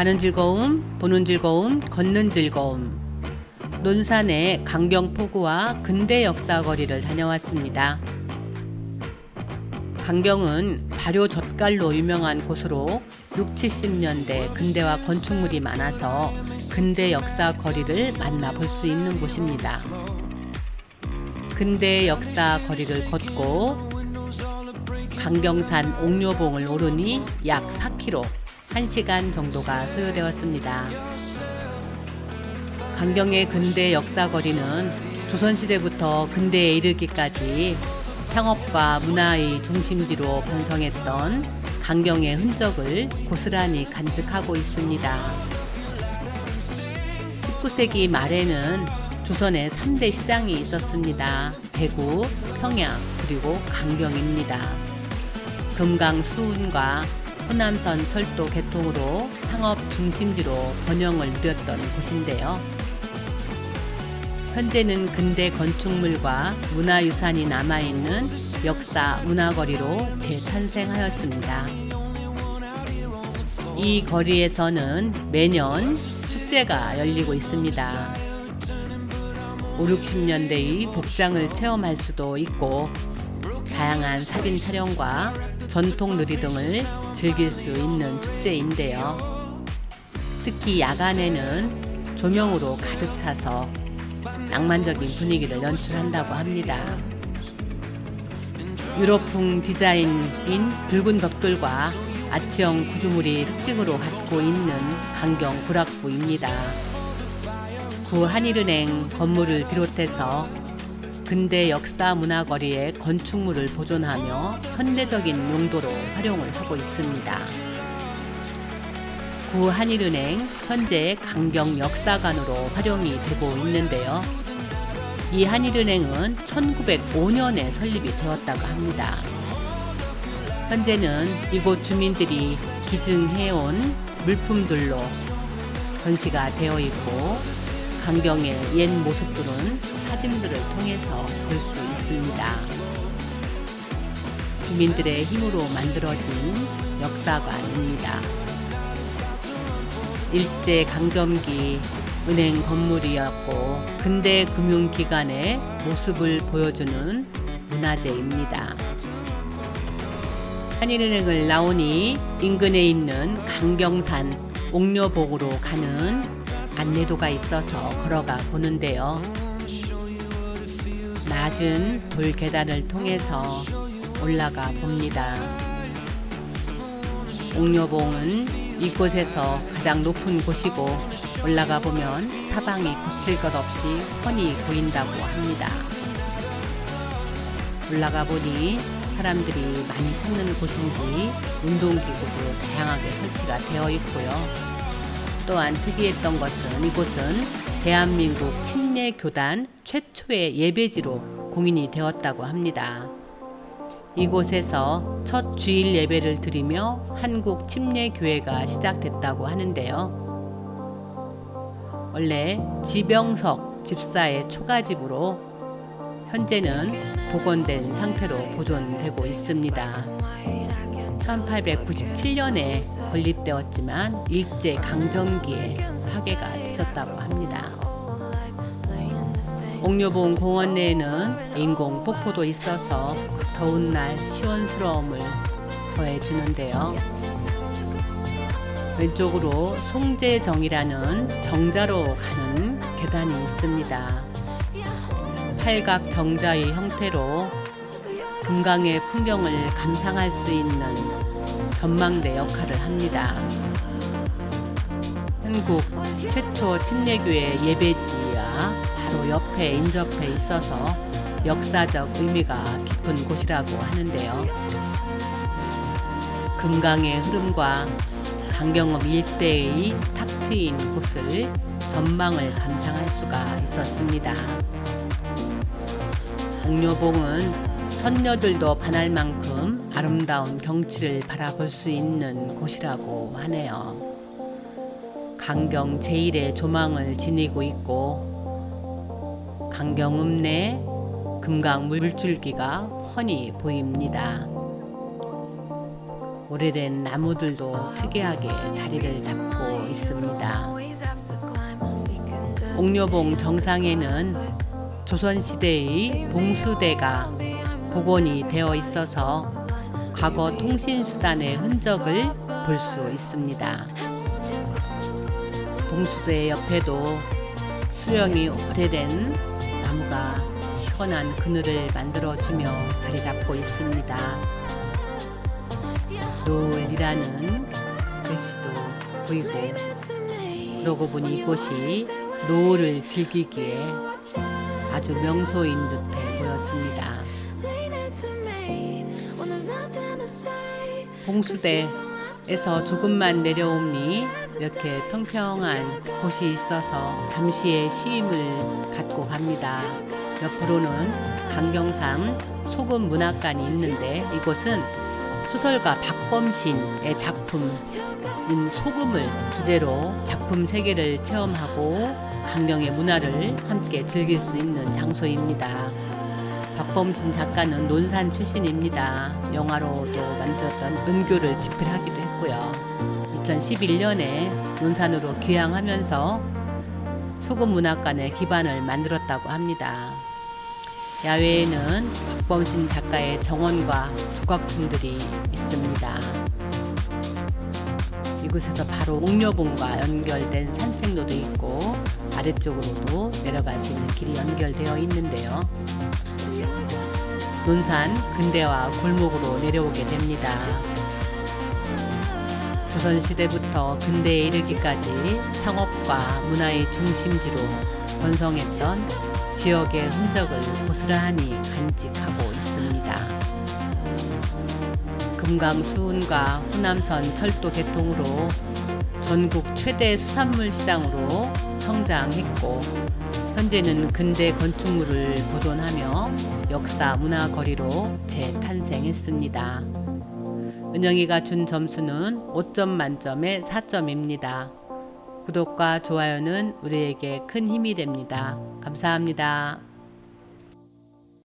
가는 즐거움, 보는 즐거움, 걷는 즐거움. 논산의 강경포구와 근대 역사 거리를 다녀왔습니다. 강경은 발효 젓갈로 유명한 곳으로 6, 70년대 근대화 건축물이 많아서 근대 역사 거리를 만나볼 수 있는 곳입니다. 근대 역사 거리를 걷고 강경산 옥녀봉을 오르니 약 4km, 1시간 정도가 소요되었습니다. 강경의 근대 역사 거리는 조선시대부터 근대에 이르기까지 상업과 문화의 중심지로 번성했던 강경의 흔적을 고스란히 간직하고 있습니다. 19세기 말에는 조선에 3대 시장이 있었습니다. 대구, 평양, 그리고 강경입니다. 금강 수운과 호남선 철도 개통으로 상업 중심지로 번영을 누렸던 곳인데요. 현재는 근대 건축물과 문화유산이 남아있는 역사 문화거리로 재탄생하였습니다. 이 거리에서는 매년 축제가 열리고 있습니다. 5, 60년대의 복장을 체험할 수도 있고 다양한 사진 촬영과 전통 놀이 등을 즐길 수 있는 축제인데요. 특히 야간에는 조명으로 가득 차서 낭만적인 분위기를 연출한다고 합니다. 유럽풍 디자인인 붉은 벽돌과 아치형 구조물이 특징으로 갖고 있는 강경 구락부입니다. 구 한일은행 건물을 비롯해서 근대 역사 문화 거리의 건축물을 보존하며 현대적인 용도로 활용을 하고 있습니다. 구 한일은행 현재 강경 역사관으로 활용이 되고 있는데요. 이 한일은행은 1905년에 설립이 되었다고 합니다. 현재는 이곳 주민들이 기증해온 물품들로 전시가 되어 있고 강경의 옛 모습들은 사진들을 통해서 볼 수 있습니다. 주민들의 힘으로 만들어진 역사관입니다. 일제 강점기 은행 건물이었고 근대 금융기관의 모습을 보여주는 문화재입니다. 한일은행을 나오니 인근에 있는 강경산 옥녀봉으로 가는 안내도가 있어서 걸어가 보는데요. 낮은 돌 계단을 통해서 올라가 봅니다. 옥녀봉은 이곳에서 가장 높은 곳이고 올라가 보면 사방이 거칠 것 없이 훤히 보인다고 합니다. 올라가 보니 사람들이 많이 찾는 곳인지 운동기구도 다양하게 설치가 되어 있고요. 또한 특이했던 것은 이곳은 대한민국 침례 교단 최초의 예배지로 공인이 되었다고 합니다. 이곳에서 첫 주일 예배를 드리며 한국 침례 교회가 시작됐다고 하는데요. 원래 지병석 집사의 초가집으로 현재는 복원된 상태로 보존되고 있습니다. 1897년에 건립되었지만 일제 강점기에 파괴가 되었다고 합니다. 옥녀봉 공원 내에는 인공 폭포도 있어서 더운 날 시원스러움을 더해주는데요. 왼쪽으로 송제정이라는 정자로 가는 계단이 있습니다. 팔각 정자의 형태로 금강의 풍경을 감상할 수 있는 전망대 역할을 합니다. 한국 최초 침례교회 예배지와 바로 옆에 인접해 있어서 역사적 의미가 깊은 곳이라고 하는데요. 금강의 흐름과 강경읍 일대의 탁 트인 곳을 전망을 감상할 수가 있었습니다. 옥녀봉은 선녀들도 반할 만큼 아름다운 경치를 바라볼 수 있는 곳이라고 하네요. 강경 제1의 조망을 지니고 있고 강경읍 내 금강 물줄기가 훤히 보입니다. 오래된 나무들도 특이하게 자리를 잡고 있습니다. 옥녀봉 정상에는 조선시대의 봉수대가 복원이 되어 있어서 과거 통신수단의 흔적을 볼 수 있습니다. 봉수대 옆에도 수령이 오래된 나무가 시원한 그늘을 만들어주며 자리 잡고 있습니다. 노을이라는 글씨도 보이고 그러고 보니 이곳이 노을을 즐기기에 아주 명소인 듯해 보였습니다. 봉수대에서 조금만 내려오니 이렇게 평평한 곳이 있어서 잠시의 쉼을 갖고 갑니다. 옆으로는 강경상 소금 문학관이 있는데 이곳은 소설가 박범신의 작품인 소금을 주제로 작품 세계를 체험하고 강령의 문화를 함께 즐길 수 있는 장소입니다. 박범신 작가는 논산 출신입니다. 영화로도 만들었던 은교를 집필하기도 했고요. 2011년에 논산으로 귀향하면서 소금 문학관의 기반을 만들었다고 합니다. 야외에는 박범신 작가의 정원과 조각품들이 있습니다. 이곳에서 바로 옥녀봉과 연결된 산책로도 있고 아래쪽으로도 내려갈 수 있는 길이 연결되어 있는데요. 논산 근대화 골목으로 내려오게 됩니다. 조선시대부터 근대에 이르기까지 상업과 문화의 중심지로 번성했던 지역의 흔적을 고스란히 간직하고 있습니다. 금강 수운과 호남선 철도 개통으로 전국 최대 수산물 시장으로 성장했고 현재는 근대 건축물을 보존하며 역사 문화 거리로 재탄생했습니다. 은영이가 준 점수는 5점 만점에 4점입니다. 구독과 좋아요는 우리에게 큰 힘이 됩니다. 감사합니다.